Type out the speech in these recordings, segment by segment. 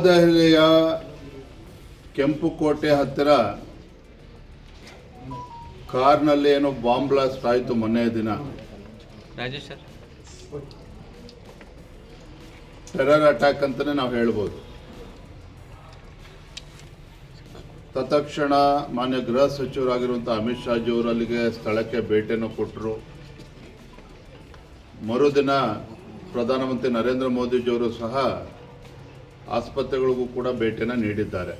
ನವದೆಹಲಿಯ ಕೆಂಪುಕೋಟೆ ಹತ್ತಿರ ಕಾರ್ನಲ್ಲಿ ಏನೋ ಬಾಂಬ್ ಬ್ಲಾಸ್ಟ್ ಆಯಿತು ಮೊನ್ನೆ ದಿನ. ಟೆರರ್ ಅಟ್ಯಾಕ್ ಅಂತಲೇ ನಾವು ಹೇಳ್ಬೋದು. ತತ್ಕ್ಷಣ ಮಾನ್ಯ ಗೃಹ ಸಚಿವರಾಗಿರುವಂಥ ಅಮಿತ್ ಶಾ ಅವರು ಅಲ್ಲಿಗೆ ಸ್ಥಳಕ್ಕೆ ಭೇಟಿಯನ್ನು ಕೊಟ್ಟರು ಮರುದಿನ ಪ್ರಧಾನಮಂತ್ರಿ ನರೇಂದ್ರ ಮೋದಿಜಿಯವರು ಸಹ ಆಸ್ಪತ್ರೆಗಳಿಗೂ ಕೂಡ ಭೇಟಿಯನ್ನು ನೀಡಿದ್ದಾರೆ.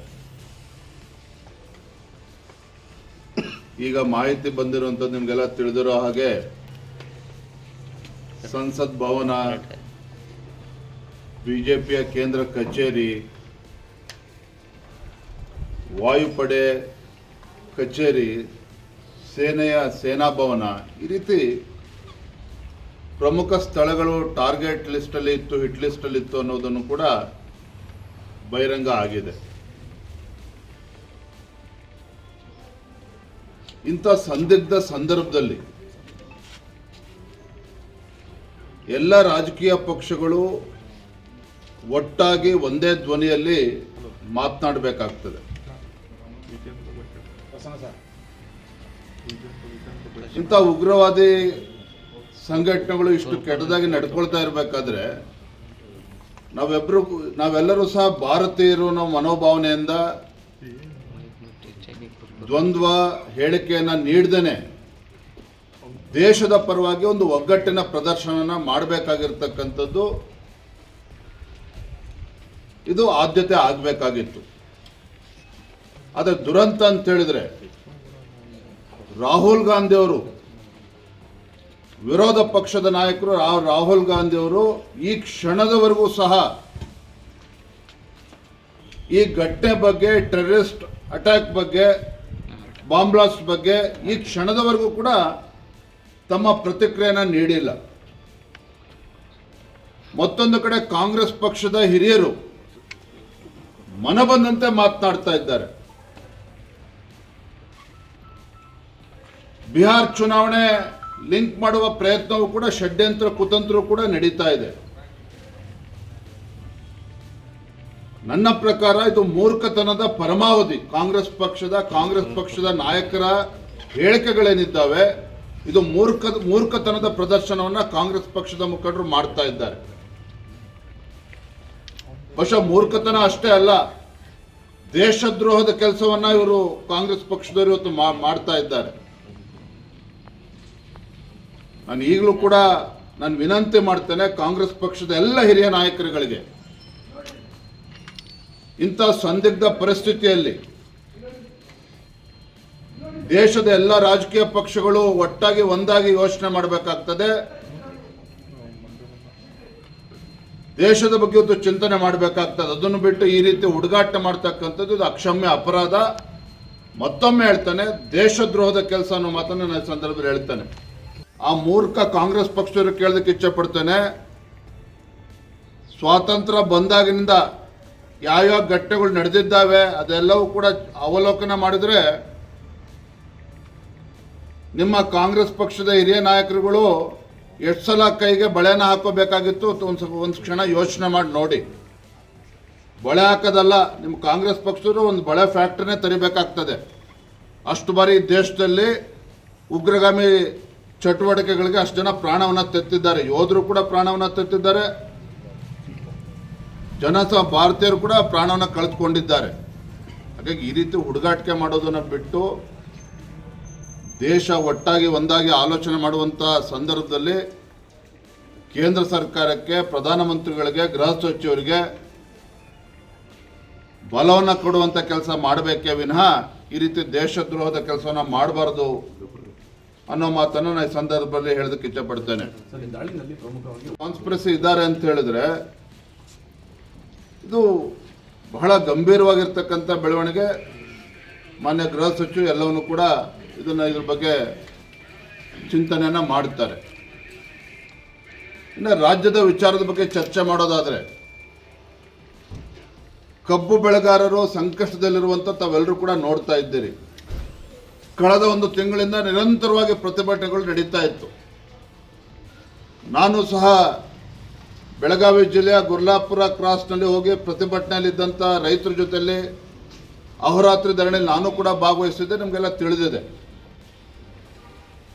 ಈಗ ಮಾಹಿತಿ ಬಂದಿರುವಂಥದ್ದು ನಿಮಗೆಲ್ಲ ತಿಳಿದಿರೋ ಹಾಗೆ ಸಂಸತ್ ಭವನ, ಬಿಜೆಪಿಯ ಕೇಂದ್ರ ಕಚೇರಿ, ವಾಯುಪಡೆ ಕಚೇರಿ, ಸೇನೆಯ ಸೇನಾ ಭವನ ಈ ರೀತಿ ಪ್ರಮುಖ ಸ್ಥಳಗಳು ಟಾರ್ಗೆಟ್ ಲಿಸ್ಟಲ್ಲಿ ಇತ್ತು, ಹಿಟ್ ಲಿಸ್ಟಲ್ಲಿ ಇತ್ತು ಅನ್ನೋದನ್ನು ಕೂಡ ಬಹಿರಂಗ ಆಗಿದೆ. ಇಂಥ ಸಂದಿಗ್ಧ ಸಂದರ್ಭದಲ್ಲಿ ಎಲ್ಲ ರಾಜಕೀಯ ಪಕ್ಷಗಳು ಒಟ್ಟಾಗಿ ಒಂದೇ ಧ್ವನಿಯಲ್ಲಿ ಮಾತನಾಡಬೇಕಾಗ್ತದೆ. ಇಂಥ ಉಗ್ರವಾದಿ ಸಂಘಟನೆಗಳು ಇಷ್ಟು ಕೆಟ್ಟದಾಗಿ ನಡ್ಕೊಳ್ತಾ ಇರಬೇಕಾದ್ರೆ ನಾವೆಬ್ಬರು ನಾವೆಲ್ಲರೂ ಸಹ ಭಾರತೀಯರು ನಮ್ಮ ಮನೋಭಾವನೆಯಿಂದ ದ್ವಂದ್ವ ಹೇಳಿಕೆಯನ್ನ ನೀಡ್ದೇನೆ. ದೇಶದ ಪರವಾಗಿ ಒಂದು ಒಗ್ಗಟ್ಟಿನ ಪ್ರದರ್ಶನನ ಮಾಡಬೇಕಾಗಿರ್ತಕ್ಕಂಥದ್ದು ಇದು ಆದ್ಯತೆ ಆಗಬೇಕಾಗಿತ್ತು. ಆದರೆ ದುರಂತ ಅಂತ ಹೇಳಿದ್ರೆ ರಾಹುಲ್ ಗಾಂಧಿ ಅವರು ವಿರೋಧ ಪಕ್ಷದ ನಾಯಕರು ರಾಹುಲ್ ಗಾಂಧಿ ಅವರು ಈ ಕ್ಷಣದವರೆಗೂ ಸಹ ಈ ಘಟನೆ ಬಗ್ಗೆ, ಟೆರರಿಸ್ಟ್ ಅಟ್ಯಾಕ್ ಬಗ್ಗೆ, ಬಾಂಬ್ ಬ್ಲಾಸ್ಟ್ ಬಗ್ಗೆ ಈ ಕ್ಷಣದವರೆಗೂ ಕೂಡ ತಮ್ಮ ಪ್ರತಿಕ್ರಿಯೆನ ನೀಡಿಲ್ಲ. ಮತ್ತೊಂದು ಕಡೆ ಕಾಂಗ್ರೆಸ್ ಪಕ್ಷದ ಹಿರಿಯರು ಮನಬಂದಂತೆ ಮಾತನಾಡ್ತಾ ಇದ್ದಾರೆ. ಬಿಹಾರ್ ಚುನಾವಣೆ ಲಿಂಕ್ ಮಾಡುವ ಪ್ರಯತ್ನವೂ ಕೂಡ ಷಡ್ಯಂತ್ರ, ಕುತಂತ್ರ ಕೂಡ ನಡೀತಾ ಇದೆ. ನನ್ನ ಪ್ರಕಾರ ಇದು ಮೂರ್ಖತನದ ಪರಮಾವಧಿ. ಕಾಂಗ್ರೆಸ್ ಪಕ್ಷದ ಕಾಂಗ್ರೆಸ್ ಪಕ್ಷದ ನಾಯಕರ ಹೇಳಿಕೆಗಳೇನಿದ್ದಾವೆ, ಇದು ಮೂರ್ಖ, ಮೂರ್ಖತನದ ಪ್ರದರ್ಶನವನ್ನ ಕಾಂಗ್ರೆಸ್ ಪಕ್ಷದ ಮುಖಂಡರು ಮಾಡ್ತಾ ಇದ್ದಾರೆ. ಬಹುಶಃ ಮೂರ್ಖತನ ಅಷ್ಟೇ ಅಲ್ಲ, ದೇಶದ್ರೋಹದ ಕೆಲಸವನ್ನ ಇವರು ಕಾಂಗ್ರೆಸ್ ಪಕ್ಷದವರು ಇವತ್ತು ಮಾಡ್ತಾ ಇದ್ದಾರೆ. ನಾನು ಈಗಲೂ ಕೂಡ ನಾನು ವಿನಂತಿ ಮಾಡ್ತೇನೆ ಕಾಂಗ್ರೆಸ್ ಪಕ್ಷದ ಎಲ್ಲ ಹಿರಿಯ ನಾಯಕರುಗಳಿಗೆ. ಇಂಥ ಸಂದಿಗ್ಧ ಪರಿಸ್ಥಿತಿಯಲ್ಲಿ ದೇಶದ ಎಲ್ಲ ರಾಜಕೀಯ ಪಕ್ಷಗಳು ಒಟ್ಟಾಗಿ ಒಂದಾಗಿ ಯೋಚನೆ ಮಾಡಬೇಕಾಗ್ತದೆ. ದೇಶದ ಬಗ್ಗೆ ಇವತ್ತು ಚಿಂತನೆ ಮಾಡಬೇಕಾಗ್ತದೆ. ಅದನ್ನು ಬಿಟ್ಟು ಈ ರೀತಿ ಹುಡುಗಾಟ ಮಾಡ್ತಕ್ಕಂಥದ್ದು ಇದು ಅಕ್ಷಮ್ಯ ಅಪರಾಧ. ಮತ್ತೊಮ್ಮೆ ಹೇಳ್ತಾನೆ, ದೇಶದ್ರೋಹದ ಕೆಲಸ ಅನ್ನೋ ಮಾತನ್ನು ನಾನು ಸಂದರ್ಭದಲ್ಲಿ ಹೇಳ್ತಾನೆ. ಆ ಮೂರ್ಖ ಕಾಂಗ್ರೆಸ್ ಪಕ್ಷದವರು ಕೇಳೋದಕ್ಕೆ ಇಚ್ಛಪಡ್ತೇನೆ ಸ್ವಾತಂತ್ರ್ಯ ಬಂದಾಗಿನಿಂದ ಯಾವ್ಯಾವ ಘಟನೆಗಳು ನಡೆದಿದ್ದಾವೆ, ಅದೆಲ್ಲವೂ ಕೂಡ ಅವಲೋಕನ ಮಾಡಿದ್ರೆ ನಿಮ್ಮ ಕಾಂಗ್ರೆಸ್ ಪಕ್ಷದ ಹಿರಿಯ ನಾಯಕರುಗಳು ಎಷ್ಟು ಸಲ ಕೈಗೆ ಬಳೆನ ಹಾಕೋಬೇಕಾಗಿತ್ತು ಒಂದು ಸ್ವಲ್ಪ ಒಂದು ಕ್ಷಣ ಯೋಚನೆ ಮಾಡಿ ನೋಡಿ. ಬಳೆ ಹಾಕೋದಲ್ಲ, ನಿಮ್ಮ ಕಾಂಗ್ರೆಸ್ ಪಕ್ಷದವರು ಒಂದು ಬಳೆ ಫ್ಯಾಕ್ಟ್ರಿನೇ ತರಿಬೇಕಾಗ್ತದೆ. ಅಷ್ಟು ಬಾರಿ ದೇಶದಲ್ಲಿ ಉಗ್ರಗಾಮಿ ಚಟುವಟಿಕೆಗಳಿಗೆ ಅಷ್ಟು ಜನ ಪ್ರಾಣವನ್ನು ತೆತ್ತಿದ್ದಾರೆ. ಯೋಧರು ಕೂಡ ಪ್ರಾಣವನ್ನು ತೆತ್ತಿದ್ದಾರೆ. ಜನ ಸಹ ಭಾರತೀಯರು ಕೂಡ ಪ್ರಾಣವನ್ನು ಕಳೆದುಕೊಂಡಿದ್ದಾರೆ. ಹಾಗಾಗಿ ಈ ರೀತಿ ಹುಡುಗಾಟಿಕೆ ಮಾಡೋದನ್ನು ಬಿಟ್ಟು ದೇಶ ಒಟ್ಟಾಗಿ ಒಂದಾಗಿ ಆಲೋಚನೆ ಮಾಡುವಂಥ ಸಂದರ್ಭದಲ್ಲಿ ಕೇಂದ್ರ ಸರ್ಕಾರಕ್ಕೆ, ಪ್ರಧಾನಮಂತ್ರಿಗಳಿಗೆ, ಗೃಹ ಸಚಿವರಿಗೆ ಬಲವನ್ನು ಕೊಡುವಂಥ ಕೆಲಸ ಮಾಡಬೇಕೇ ವಿನಃ ಈ ರೀತಿ ದೇಶದ್ರೋಹದ ಕೆಲಸವನ್ನು ಮಾಡಬಾರ್ದು. ಅನ್ನೋ ಮಾತನ್ನು ನಾನು ಈ ಸಂದರ್ಭದಲ್ಲಿ ಹೇಳೋದಕ್ಕೆ ಇಷ್ಟಪಡ್ತೇನೆ. ಕಾನ್ಸ್ಪಿರಸಿ ಇದ್ದಾರೆ ಅಂತ ಹೇಳಿದ್ರೆ ಇದು ಬಹಳ ಗಂಭೀರವಾಗಿರ್ತಕ್ಕಂಥ ಬೆಳವಣಿಗೆ. ಮಾನ್ಯ ಗೃಹ ಸಚಿವ ಎಲ್ಲವನ್ನು ಕೂಡ ಇದನ್ನು ಇದ್ರ ಬಗ್ಗೆ ಚಿಂತನೆಯನ್ನ ಮಾಡುತ್ತಾರೆ. ಇನ್ನು ರಾಜ್ಯದ ವಿಚಾರದ ಬಗ್ಗೆ ಚರ್ಚೆ ಮಾಡೋದಾದ್ರೆ ಕಬ್ಬು ಬೆಳೆಗಾರರು ಸಂಕಷ್ಟದಲ್ಲಿರುವಂಥ ತಾವೆಲ್ಲರೂ ಕೂಡ ನೋಡ್ತಾ ಇದ್ದೀರಿ. ಕಳೆದ ಒಂದು ತಿಂಗಳಿಂದ ನಿರಂತರವಾಗಿ ಪ್ರತಿಭಟನೆಗಳು ನಡೀತಾ ಇತ್ತು. ನಾನು ಸಹ ಬೆಳಗಾವಿ ಜಿಲ್ಲೆಯ ಗುರ್ಲಾಪುರ ಕ್ರಾಸ್ನಲ್ಲಿ ಹೋಗಿ ಪ್ರತಿಭಟನೆಯಲ್ಲಿದ್ದಂಥ ರೈತರ ಜೊತೆಯಲ್ಲಿ ಅಹೋರಾತ್ರಿ ಧರಣಿಯಲ್ಲಿ ನಾನು ಕೂಡ ಭಾಗವಹಿಸಿದ್ದೆ, ನಿಮಗೆಲ್ಲ ತಿಳಿದಿದೆ.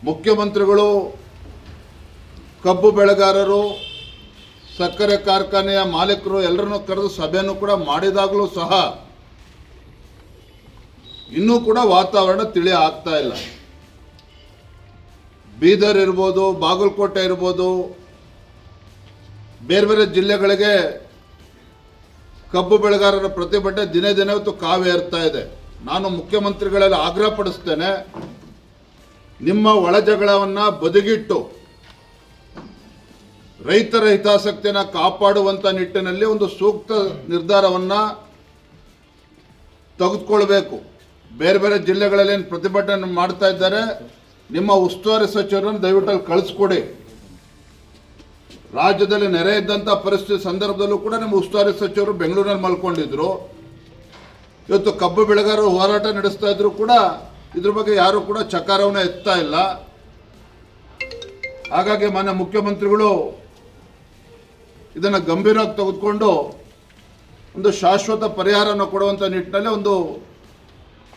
ಮುಖ್ಯಮಂತ್ರಿಗಳು, ಕಬ್ಬು ಬೆಳೆಗಾರರು, ಸಕ್ಕರೆ ಕಾರ್ಖಾನೆಯ ಮಾಲೀಕರು ಎಲ್ಲರನ್ನೂ ಕರೆದು ಸಭೆಯನ್ನು ಕೂಡ ಮಾಡಿದಾಗಲೂ ಸಹ ಇನ್ನೂ ಕೂಡ ವಾತಾವರಣ ತಿಳಿ ಆಗ್ತಾ ಇಲ್ಲ. ಬೀದರ್ ಇರ್ಬೋದು, ಬಾಗಲಕೋಟೆ ಇರ್ಬೋದು, ಬೇರೆ ಬೇರೆ ಜಿಲ್ಲೆಗಳಿಗೆ ಕಬ್ಬು ಬೆಳೆಗಾರರ ಪ್ರತಿಭಟನೆ ದಿನೇ ದಿನೇ ಇವತ್ತು ಕಾವೇರ್ತಾ ಇದೆ. ನಾನು ಮುಖ್ಯಮಂತ್ರಿಗಳಲ್ಲಿ ಆಗ್ರಹ ಪಡಿಸ್ತೇನೆ, ನಿಮ್ಮ ಒಳ ಜಗಳವನ್ನು ಬದುಗಿಟ್ಟು ರೈತರ ಹಿತಾಸಕ್ತಿಯನ್ನು ಕಾಪಾಡುವಂಥ ನಿಟ್ಟಿನಲ್ಲಿ ಒಂದು ಸೂಕ್ತ ನಿರ್ಧಾರವನ್ನು ತೆಗೆದುಕೊಳ್ಬೇಕು. ಬೇರೆ ಬೇರೆ ಜಿಲ್ಲೆಗಳಲ್ಲಿ ಏನು ಪ್ರತಿಭಟನೆ ಮಾಡ್ತಾ ಇದ್ದಾರೆ, ನಿಮ್ಮ ಉಸ್ತುವಾರಿ ಸಚಿವರನ್ನು ದಯವಿಟ್ಟು ಕಳಿಸ್ಕೊಡಿ. ರಾಜ್ಯದಲ್ಲಿ ನೆರೆ ಇದ್ದಂಥ ಪರಿಸ್ಥಿತಿ ಸಂದರ್ಭದಲ್ಲೂ ಕೂಡ ನಿಮ್ಮ ಉಸ್ತುವಾರಿ ಸಚಿವರು ಬೆಂಗಳೂರಿನಲ್ಲಿ ಮಲ್ಕೊಂಡಿದ್ರು. ಇವತ್ತು ಕಬ್ಬು ಬೆಳೆಗಾರರು ಹೋರಾಟ ನಡೆಸ್ತಾ ಇದ್ರು ಕೂಡ ಇದ್ರ ಬಗ್ಗೆ ಯಾರು ಕೂಡ ಚಕಾರವನ್ನು ಎತ್ತಾ ಇಲ್ಲ. ಹಾಗಾಗಿ ಮಾನ್ಯ ಮುಖ್ಯಮಂತ್ರಿಗಳು ಇದನ್ನು ಗಂಭೀರವಾಗಿ ತೆಗೆದುಕೊಂಡು ಒಂದು ಶಾಶ್ವತ ಪರಿಹಾರವನ್ನು ಕೊಡುವಂಥ ನಿಟ್ಟಿನಲ್ಲಿ ಒಂದು